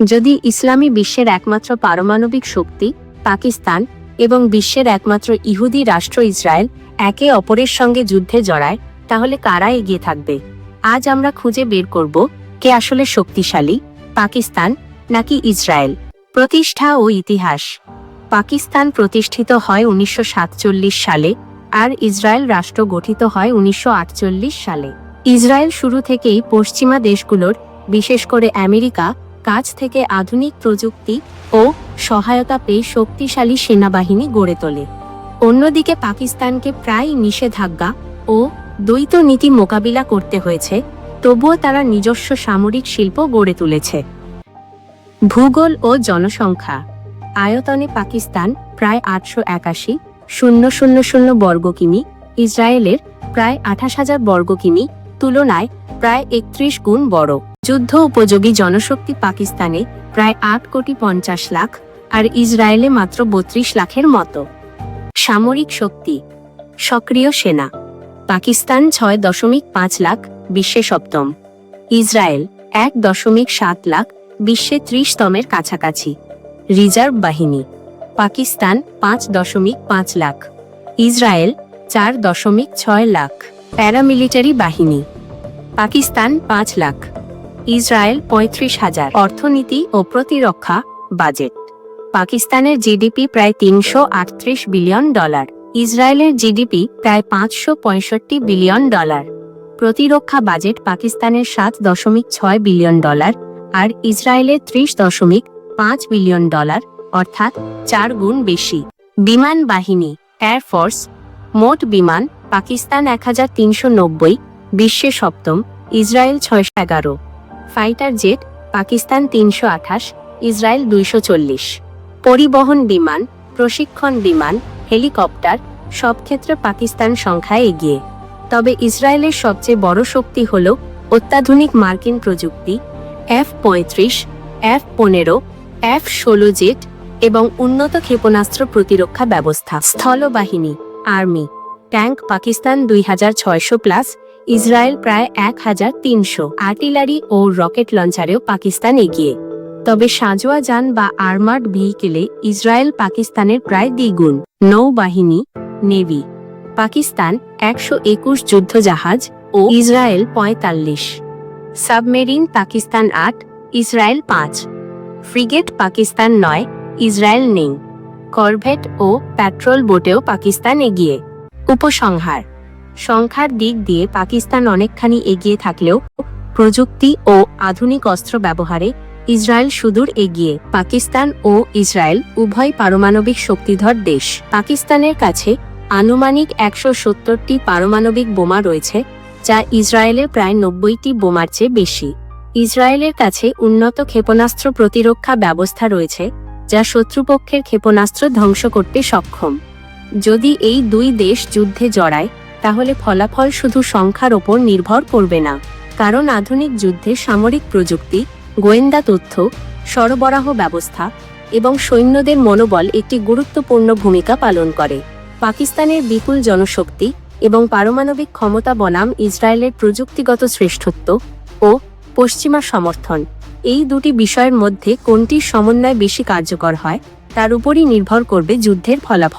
যদি ইসলামী বিশ্বের একমাত্র পারমাণবিক শক্তি, পাকিস্তান, এবং বিশ্বের একমাত্র ইহুদি রাষ্ট্র ইসরায়েল একে অপরের সঙ্গে যুদ্ধে জড়ায়, তাহলে কারা এগিয়ে থাকবে? আজ আমরা খুঁজে বের করব, কে আসলে শক্তিশালী, পাকিস্তান নাকি ইসরায়েল? প্রতিষ্ঠা ও ইতিহাস। পাকিস্তান প্রতিষ্ঠিত হয় উনিশশো সাতচল্লিশ সালে, আর ইসরায়েল রাষ্ট্র গঠিত হয় উনিশশো আটচল্লিশ সালে। ইসরায়েল শুরু থেকেই পশ্চিমা দেশগুলোর, বিশেষ করে আমেরিকা কাছ থেকে আধুনিক প্রযুক্তি ও সহায়তা পেয়ে শক্তিশালী সেনাবাহিনী গড়ে তোলে। অন্যদিকে পাকিস্তানকে প্রায় নিষেধাজ্ঞা ও দ্বৈত নীতি মোকাবিলা করতে হয়েছে, তবুও তারা নিজস্ব সামরিক শিল্প গড়ে তুলেছে। ভূগোল ও জনসংখ্যা। আয়তনে পাকিস্তান প্রায় আটশো একাশি, শূন্য শূন্য শূন্য বর্গ কিমি, ইসরায়েলের প্রায় আঠাশ হাজার বর্গ কিমি, তুলনায় প্রায় একত্রিশ গুণ বড়। যুদ্ধ উপযোগী জনশক্তি পাকিস্তানে প্রায় আট কোটি পঞ্চাশ লাখ আর ইসরায়েলে মাত্র বত্রিশ লাখের মতো। সামরিক শক্তি। সক্রিয় সেনা। পাকিস্তান ছয় দশমিক পাঁচ লাখ বিশ্বে সপ্তম। ইসরায়েল এক দশমিক সাত লাখ বিশ্বে ত্রিশতমের কাছাকাছি। রিজার্ভ বাহিনী। পাকিস্তান পাঁচ দশমিক পাঁচ লাখ। ইসরায়েল চার দশমিক ছয় লাখ। প্যারামিলিটারি বাহিনী। পাকিস্তান পাঁচ লাখ। ইসরায়েল পঁয়ত্রিশ হাজার। অর্থনীতি ও প্রতিরক্ষা বাজেট। পাকিস্তানের জিডিপি প্রায় তিনশো আটত্রিশ বিলিয়ন ডলার। ইসরায়েলের জিডিপি প্রায় পাঁচশো পঁয়ষট্টি বিলিয়ন ডলার। প্রতিরক্ষা বাজেট পাকিস্তানের সাত দশমিক ছয় বিলিয়ন ডলার আর ইসরায়েলের ত্রিশ দশমিক পাঁচ বিলিয়ন ডলার, অর্থাৎ চার গুণ বেশি। বিমান বাহিনী এয়ারফোর্স মোট বিমান, পাকিস্তান এক হাজার তিনশো নব্বই, বিশ্বে সপ্তম, ইসরায়েল ছয়শো এগারো। ফাইটার জেট, পাকিস্তান তিনশো আঠাশ, ইসরায়েল দুইশো চল্লিশ। পরিবহন বিমান, প্রশিক্ষণ বিমান, হেলিকপ্টার, সব ক্ষেত্রে পাকিস্তান সংখ্যায় এগিয়ে। তবে ইসরায়েলের সবচেয়ে বড় শক্তি হল অত্যাধুনিক মার্কিন প্রযুক্তি, এফ পঁয়ত্রিশ, এফ পনেরো, এফ ষোলো জেট এবং উন্নত ক্ষেপণাস্ত্র প্রতিরক্ষা ব্যবস্থা। স্থলবাহিনী, আর্মি ট্যাঙ্ক পাকিস্তান দুই হাজার ছয়শো প্লাস ইসরায়েল প্রায় এক হাজার তিনশো আর্টিলারি ও রকেট লঞ্চারেও পাকিস্তান এগিয়ে। তবে সাজোয়া যান বা আর্মার্ড ভেহিকেলে ইসরায়েল পাকিস্তানের প্রায় দ্বিগুণ। নৌবাহিনী, নেভি, পাকিস্তান, একশো একুশ যুদ্ধজাহাজ ও ইসরায়েল পঁয়তাল্লিশ। সাবমেরিন পাকিস্তান আট, ইসরায়েল পাঁচ। ফ্রিগেট পাকিস্তান নয়, ইসরায়েল নেই। করভেট ও পেট্রোল বোটেও পাকিস্তান এগিয়ে। উপসংহার সংখ্যার দিক দিয়ে পাকিস্তান অনেকখানি এগিয়ে থাকলেও প্রযুক্তি ও আধুনিক অস্ত্র ব্যবহারে ইসরায়েল সুদূর এগিয়ে। পাকিস্তান ও ইসরায়েল উভয় পারমাণবিক শক্তিধর দেশ। পাকিস্তানের কাছে আনুমানিক একশো সত্তরটি পারমাণবিক বোমা রয়েছে, যা ইসরায়েলের প্রায় নব্বইটি বোমার চেয়ে বেশি। ইসরায়েলের কাছে উন্নত ক্ষেপণাস্ত্র প্রতিরক্ষা ব্যবস্থা রয়েছে, যা শত্রুপক্ষের ক্ষেপণাস্ত্র ধ্বংস করতে সক্ষম। যদি এই দুই দেশ যুদ্ধে জড়ায় তাহলে ফলাফল শুধু সংখ্যার ওপর নির্ভর করবে না। কারণ আধুনিক যুদ্ধে সামরিক প্রযুক্তি, গোয়েন্দা তথ্য, সরবরাহ ব্যবস্থা এবং সৈন্যদের মনোবল একটি গুরুত্বপূর্ণ ভূমিকা পালন করে। পাকিস্তানের বিপুল জনশক্তি এবং পারমাণবিক ক্ষমতা বনাম ইসরায়েলের প্রযুক্তিগত শ্রেষ্ঠত্ব ও পশ্চিমা সমর্থন। এই দুটি বিষয়ের মধ্যে কোনটির সমন্বয় বেশি কার্যকর হয়, তার উপরই নির্ভর করবে যুদ্ধের ফলাফল।